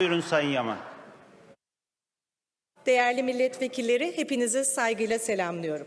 Buyurun Sayın Yaman. Değerli milletvekilleri hepinizi saygıyla selamlıyorum.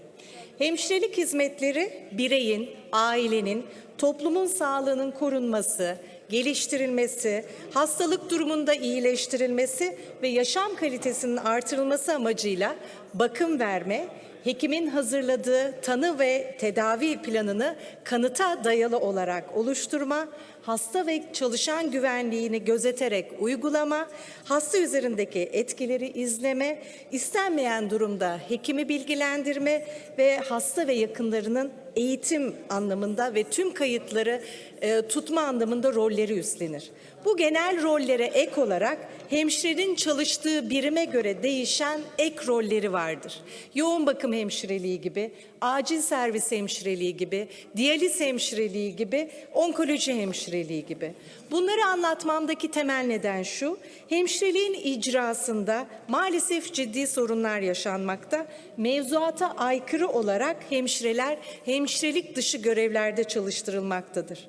Hemşirelik hizmetleri bireyin, ailenin, toplumun sağlığının korunması, geliştirilmesi, hastalık durumunda iyileştirilmesi ve yaşam kalitesinin artırılması amacıyla bakım verme, hekimin hazırladığı tanı ve tedavi planını kanıta dayalı olarak oluşturma, hasta ve çalışan güvenliğini gözeterek uygulama, hasta üzerindeki etkileri izleme, istenmeyen durumda hekimi bilgilendirme ve hasta ve yakınlarının eğitim anlamında ve tüm kayıtları e, tutma anlamında rolleri üstlenir. Bu genel rollere ek olarak hemşirenin çalıştığı birime göre değişen ek rolleri vardır. Yoğun bakım hemşireliği gibi, acil servis hemşireliği gibi, diyaliz hemşireliği gibi, onkoloji hemşireliği gibi. Bunları anlatmamdaki temel neden şu, hemşireliğin icrasında maalesef ciddi sorunlar yaşanmakta. Mevzuata aykırı olarak hemşireler hemşirelik dışı görevlerde çalıştırılmaktadır.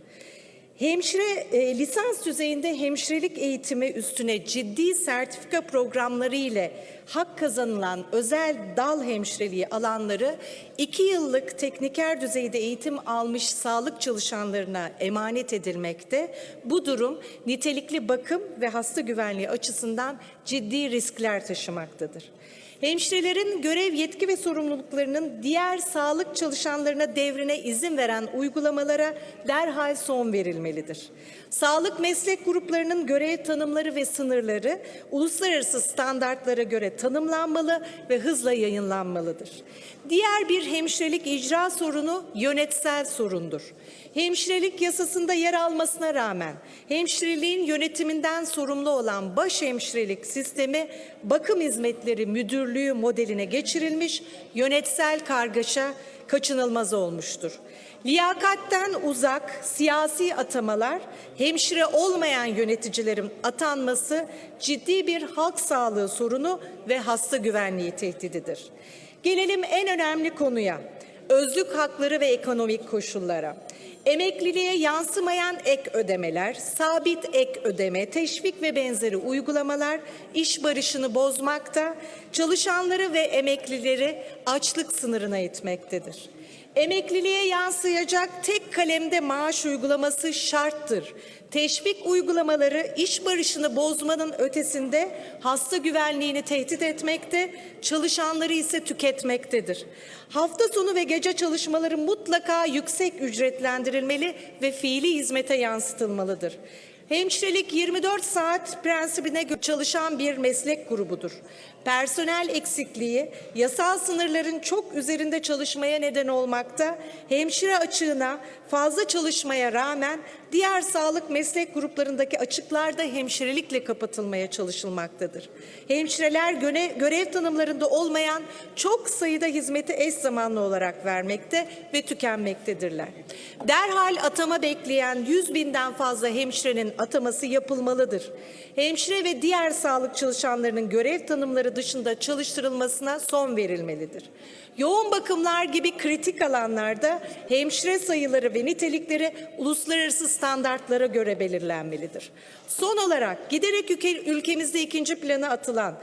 Hemşire e, lisans düzeyinde hemşirelik eğitimi üstüne ciddi sertifika programları ile hak kazanılan özel dal hemşireliği alanları iki yıllık tekniker düzeyde eğitim almış sağlık çalışanlarına emanet edilmekte. Bu durum nitelikli bakım ve hasta güvenliği açısından ciddi riskler taşımaktadır. Hemşirelerin görev yetki ve sorumluluklarının diğer sağlık çalışanlarına devrine izin veren uygulamalara derhal son verilmelidir. Sağlık meslek gruplarının görev tanımları ve sınırları uluslararası standartlara göre tanımlanmalı ve hızla yayınlanmalıdır. Diğer bir hemşirelik icra sorunu yönetsel sorundur. Hemşirelik yasasında yer almasına rağmen hemşireliğin yönetiminden sorumlu olan baş hemşirelik sistemi bakım hizmetleri müdürlüğü modeline geçirilmiş yönetsel kargaşa kaçınılmaz olmuştur. Liyakatten uzak siyasi atamalar, hemşire olmayan yöneticilerin atanması ciddi bir halk sağlığı sorunu ve hasta güvenliği tehdididir. Gelelim en önemli konuya, özlük hakları ve ekonomik koşullara. Emekliliğe yansımayan ek ödemeler, sabit ek ödeme, teşvik ve benzeri uygulamalar iş barışını bozmakta, çalışanları ve emeklileri açlık sınırına itmektedir. Emekliliğe yansıyacak tek kalemde maaş uygulaması şarttır. Teşvik uygulamaları iş barışını bozmanın ötesinde hasta güvenliğini tehdit etmekte, çalışanları ise tüketmektedir. Hafta sonu ve gece çalışmaları mutlaka yüksek ücretlendirilmeli ve fiili hizmete yansıtılmalıdır. Hemşirelik 24 saat prensibine göre çalışan bir meslek grubudur. Personel eksikliği yasal sınırların çok üzerinde çalışmaya neden olmakta. Hemşire açığına fazla çalışmaya rağmen diğer sağlık meslek gruplarındaki açıklar da hemşirelikle kapatılmaya çalışılmaktadır. Hemşireler göne, görev tanımlarında olmayan çok sayıda hizmeti eş zamanlı olarak vermekte ve tükenmektedirler. Derhal atama bekleyen 100 binden fazla hemşirenin ataması yapılmalıdır. Hemşire ve diğer sağlık çalışanlarının görev tanımları dışında çalıştırılmasına son verilmelidir. Yoğun bakımlar gibi kritik alanlarda hemşire sayıları ve nitelikleri uluslararası standartlara göre belirlenmelidir. Son olarak giderek ülke, ülkemizde ikinci plana atılan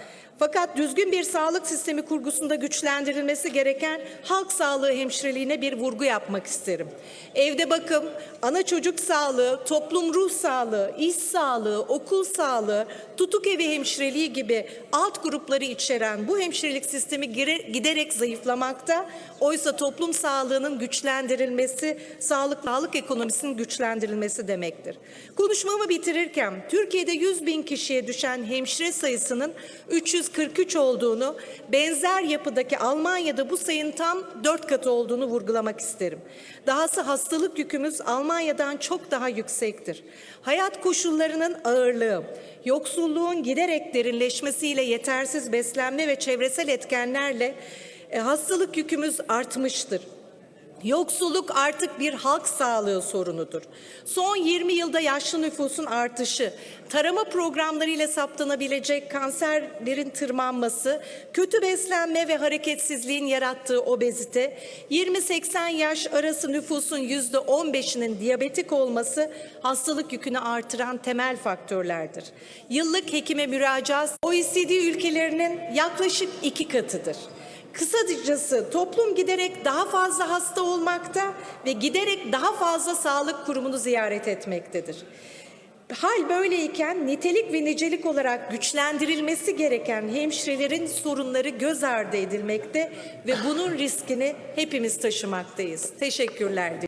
fakat düzgün bir sağlık sistemi kurgusunda güçlendirilmesi gereken halk sağlığı hemşireliğine bir vurgu yapmak isterim. Evde bakım, ana çocuk sağlığı, toplum ruh sağlığı, iş sağlığı, okul sağlığı, tutuk evi hemşireliği gibi alt grupları içeren bu hemşirelik sistemi giderek zayıflamakta. Oysa toplum sağlığının güçlendirilmesi, sağlık, sağlık ekonomisinin güçlendirilmesi demektir. Konuşmamı bitirirken Türkiye'de 100 bin kişiye düşen hemşire sayısının 343 olduğunu, benzer yapıdaki Almanya'da bu sayının tam 4 katı olduğunu vurgulamak isterim. Dahası hastalık yükümüz Almanya'dan çok daha yüksektir. Hayat koşullarının ağırlığı, yoksulluğun giderek derinleşmesiyle yetersiz beslenme ve çevresel etkenlerle e, hastalık yükümüz artmıştır. Yoksulluk artık bir halk sağlığı sorunudur. Son 20 yılda yaşlı nüfusun artışı, tarama programlarıyla saptanabilecek kanserlerin tırmanması, kötü beslenme ve hareketsizliğin yarattığı obezite, 20-80 yaş arası nüfusun %15'inin diyabetik olması hastalık yükünü artıran temel faktörlerdir. Yıllık hekime müracaat OECD ülkelerinin yaklaşık iki katıdır. Kısacası toplum giderek daha fazla hasta olmakta ve giderek daha fazla sağlık kurumunu ziyaret etmektedir. Hal böyleyken nitelik ve nicelik olarak güçlendirilmesi gereken hemşirelerin sorunları göz ardı edilmekte ve bunun riskini hepimiz taşımaktayız. Teşekkürler.